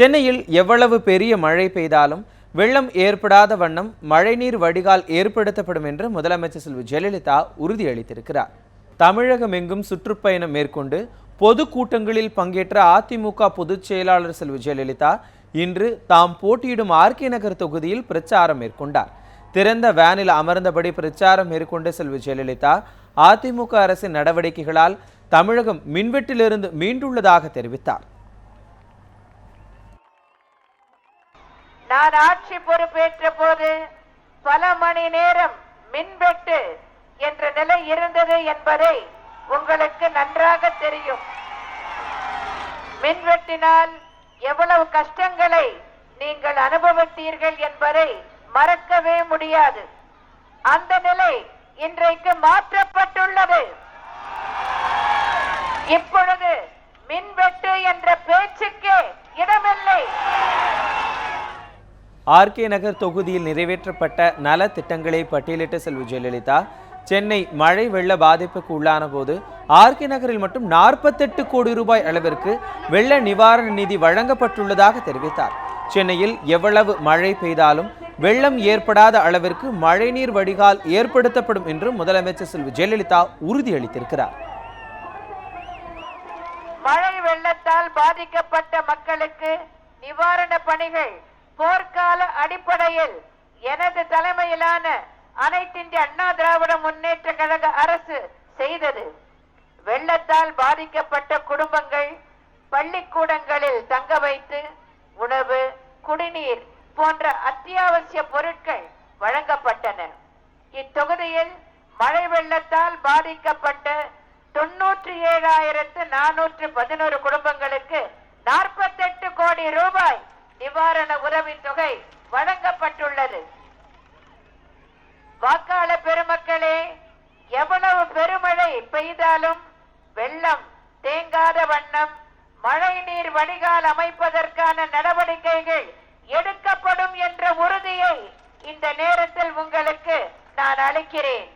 சென்னையில் எவ்வளவு பெரிய மழை பெய்தாலும் வெள்ளம் ஏற்படாத வண்ணம் மழைநீர் வடிகால் ஏற்படுத்தப்படும் என்று முதலமைச்சர் செல்வி ஜெயலலிதா உறுதியளித்திருக்கிறார். தமிழகம் எங்கும் சுற்றுப்பயணம் மேற்கொண்டு பொது கூட்டங்களில் பங்கேற்ற அதிமுக பொதுச் செயலாளர் செல்வி ஜெயலலிதா இன்று தாம் போட்டியிடும் ஆர்கே நகர் தொகுதியில் பிரச்சாரம் மேற்கொண்டார். திறந்த வேனில் அமர்ந்தபடி பிரச்சாரம் மேற்கொண்ட செல்வி ஜெயலலிதா அதிமுக அரசின் நடவடிக்கைகளால் தமிழகம் மின்வெட்டிலிருந்து மீண்டுள்ளதாக தெரிவித்தார். நான் ஆட்சி பொறுப்பேற்ற போது பல மணி நேரம் மின்வெட்டு என்ற நிலை இருந்தது என்பதை உங்களுக்கு நன்றாக தெரியும். மின்வெட்டினால் எவ்வளவு கஷ்டங்களை நீங்கள் அனுபவித்தீர்கள் என்பதை மறக்கவே முடியாது. அந்த நிலை இன்றைக்கு மாற்றப்பட்டுள்ளது. இப்பொழுது மின்வெட்டு என்ற பேச்சுக்கே இடமில்லை. ஆர்கே நகர் தொகுதியில் நிறைவேற்றப்பட்ட நல திட்டங்களை பட்டியலிட்ட செல்வி ஜெயலலிதா. சென்னை மழை வெள்ள பாதிப்புக்கு உள்ளான போது ஆர்கே நகரில் மட்டும் நாற்பத்தெட்டு கோடி ரூபாய் அளவிற்கு வெள்ள நிவாரண நிதி வழங்கப்பட்டுள்ளதாக தெரிவித்தார். சென்னையில் எவ்வளவு மழை பெய்தாலும் வெள்ளம் ஏற்படாத அளவிற்கு மழைநீர் வடிகால் ஏற்படுத்தப்படும் என்று முதலமைச்சர் செல்வி ஜெயலலிதா உறுதியளித்திருக்கிறார். மழை வெள்ளத்தால் பாதிக்கப்பட்ட மக்களுக்கு நிவாரண பணிகள் போர்க்கால அடிப்படையில் எனது தலைமையிலான அனைத்திந்திய அண்ணா திராவிட முன்னேற்ற கழக அரசு செய்தது. வெள்ளத்தால் பாதிக்கப்பட்ட குடும்பங்கள் பள்ளிக்கூடங்களில் தங்க வைத்து உணவு குடிநீர் போன்ற அத்தியாவசிய பொருட்கள் வழங்கப்பட்டன. இத்தொகுதியில் மழை வெள்ளத்தால் பாதிக்கப்பட்ட தொன்னூற்றி ஏழாயிரத்து நானூற்று பதினோரு குடும்பங்களுக்கு நாற்பத்தெட்டு கோடி ரூபாய் நிவாரண உதவித் தொகை வழங்கப்பட்டுள்ளது. வாக்காளர் பெருமக்களே எவ்வளவு பெருமழை பெய்தாலும் வெள்ளம் தேங்காத வண்ணம் மழை நீர் வடிகால் அமைப்பதற்கான நடவடிக்கைகள் எடுக்கப்படும் என்ற உறுதியை இந்த நேரத்தில் உங்களுக்கு நான் அளிக்கிறேன்.